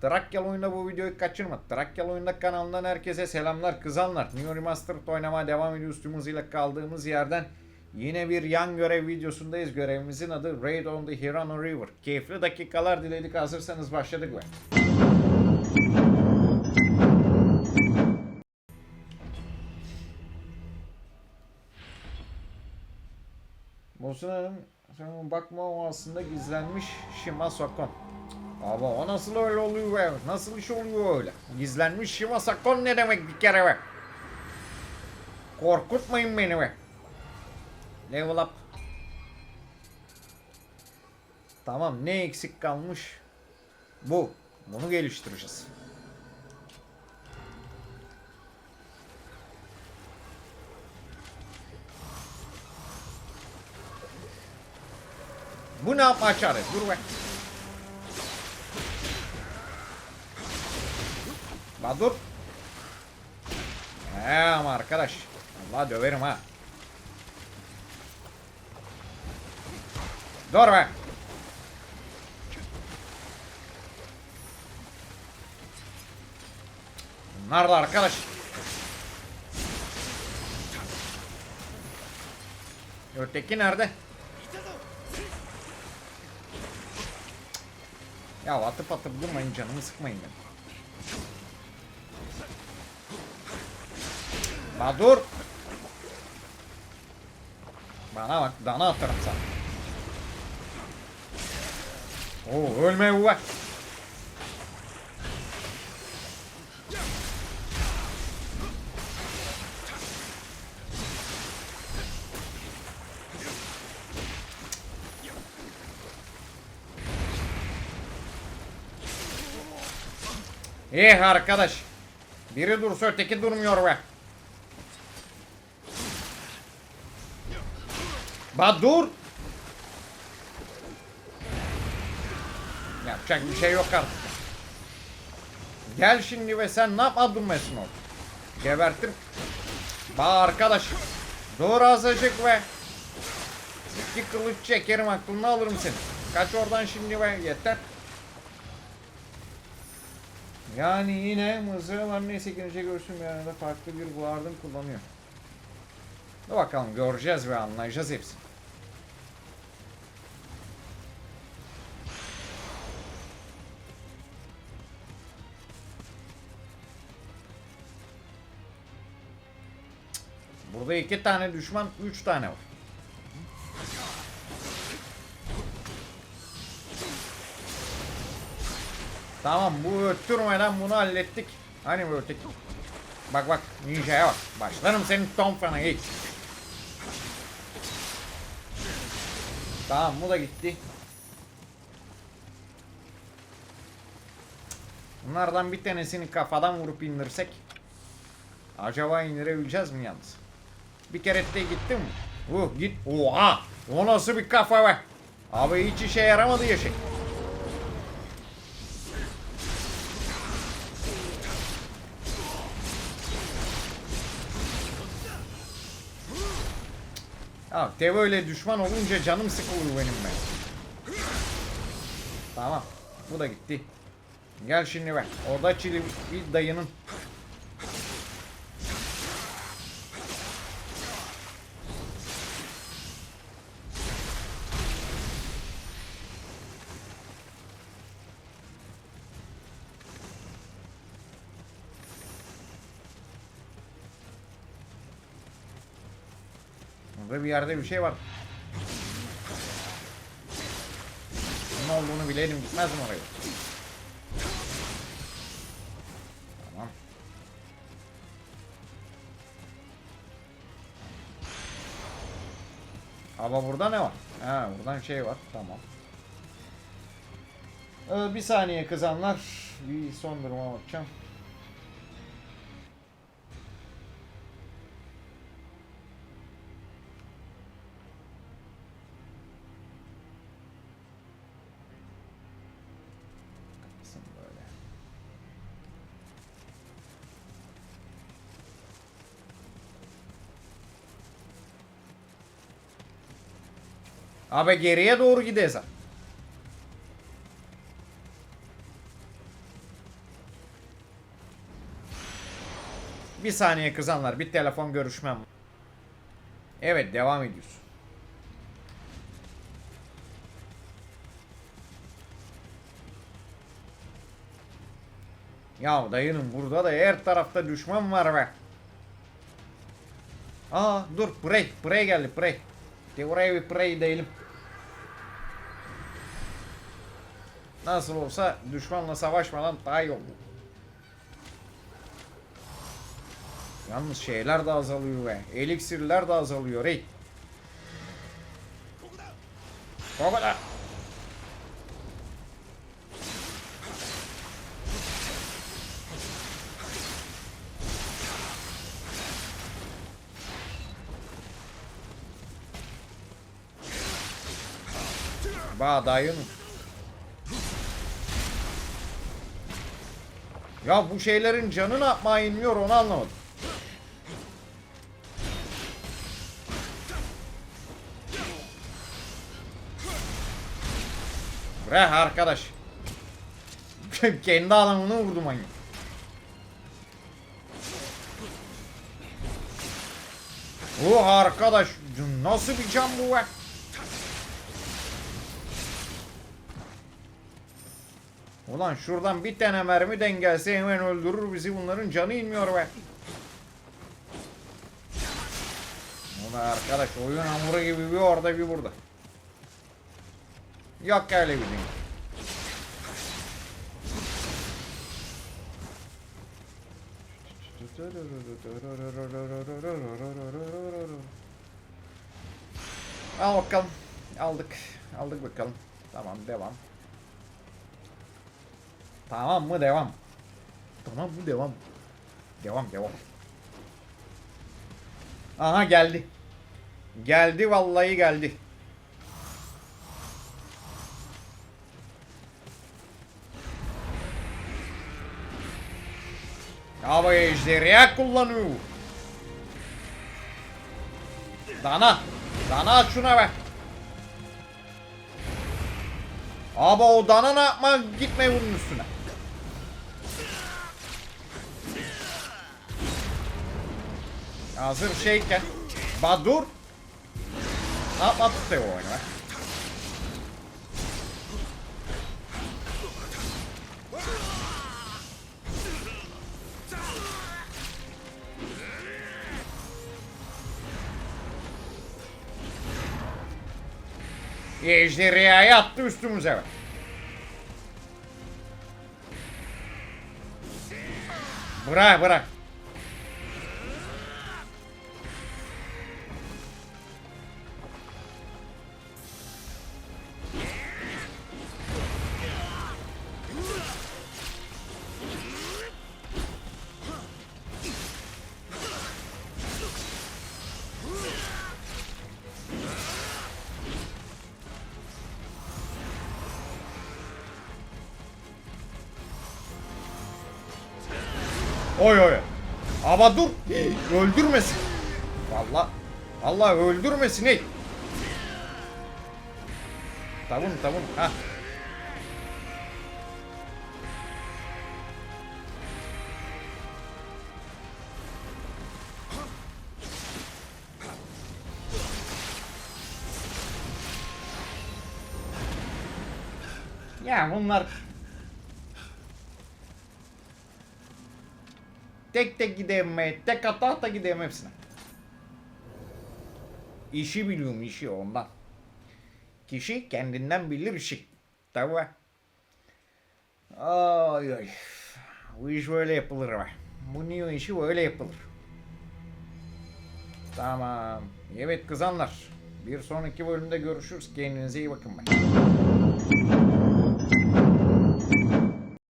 Trakyalı oyunda bu videoyu kaçırma. Trakyalı oyunda kanalından herkese selamlar kızanlar. New Remastered oynamaya devam ediyoruz tüm hızıyla kaldığımız yerden. Yine bir yan görev videosundayız. Görevimizin adı Raid on the Hirano River. Keyifli dakikalar diledik. Hazırsanız başladık ve. Musun Hanım, bakma o aslında gizlenmiş Shima Sakon. Abi o nasıl öyle oluyor be? Nasıl iş oluyor öyle? Gizlenmiş Shima Sakon ne demek bir kere be? Korkutmayın beni be. Level up. Tamam ne eksik kalmış? Bu. Bunu geliştireceğiz. Bu ne yapma çare? Dur be. La dur. He ama arkadaş. Allah döverim ha. Dur be. Bunlar da arkadaş. Öteki nerede? Ya atıp atıp durmayın canımı sıkmayın beni. La dur. Bana bak dana atarım sana. Oo ölme uva. Eh arkadaş. Biri dursa öteki durmuyor be. Ba dur. Yapacak bir şey yok artık. Gel şimdi ve sen ne yap durmasın orada. Gebertim. Ba arkadaş. Dur azıcık ve. İki kılıç çekerim aklını alırım seni. Kaç oradan şimdi ve yeter. Yani yine mızrağlar neyse gelince görsün bir arada farklı bir vardım kullanıyor. Dur bakalım göreceğiz ve anlayacağız hepsini. Burada iki tane düşman, üç tane var. Tamam bu öttürmeden bunu hallettik. Hani bu öteki? Bak bak ninja'ya bak. Başlarım senin tonfana hiç. Tamam bu da gitti. Bunlardan bir tanesini kafadan vurup indirsek. Acaba indirebileceğiz mi yalnız? Bir kere de gitti mi? Uh git. Oha! O nasıl bir kafa be? Abi hiç işe yaramadı ya şey. Ya dev öyle düşman olunca canım sıkılıyor benim ben. Tamam. Bu da gitti. Gel şimdi bak. Orada çili bir dayının. Burada bir yerde bir şey var. Ne olduğunu bilelim gitmez mi oraya? Tamam. Ama burada ne var? Ha buradan şey var. Tamam. Ee, bir saniye kızanlar. Bir son duruma bakacağım. Abi geriye doğru gideceğiz. Bir saniye kızanlar. Bir telefon görüşmem. Evet devam ediyoruz. Ya dayının burada da her tarafta düşman var be. Aa dur Prey. Prey geldi Prey. De oraya bir Prey diyelim. Nasıl olsa düşmanla savaşmadan daha iyi oldu. Yalnız şeyler de azalıyor be. Eliksirler de azalıyor hey. O Ba dayın. Ya bu şeylerin canı ne yapmaya inmiyor onu anlamadım. Bre arkadaş. Kendi alanını vurdu manyak. Oh arkadaş nasıl bir can bu be? Ulan şuradan bir tane mermi dengelse hemen öldürür bizi bunların canı inmiyor be. Ulan arkadaş oyun hamuru gibi bir orada bir burada. Yok öyle bir şey. Al bakalım. Aldık. Aldık bakalım. Tamam devam. Tamam mı devam. Tamam mı devam. Devam devam. Aha geldi. Geldi vallahi geldi. Hava ejderha kullanıyor. Dana. Dana şuna be. Abi o dana ne yapma gitme bunun üstüne. Hazır şeyken. Badur. Tutuyor o oyunu. Ejderhayı attı üstümüze be. Bırak bırak. Oy oy. Ama dur. Öldürmesin. Vallahi Allah öldürmesin ey. Tavun tavun. Ha. Ya bunlar Tek tek gideyim be. Tek ata ata gideyim hepsine. İşi biliyorum işi ondan. Kişi kendinden bilir işi. Tabi. Ay ay. Bu iş böyle yapılır be. Bu Neo işi böyle yapılır. Tamam. Evet kızanlar. Bir sonraki bölümde görüşürüz. Kendinize iyi bakın be.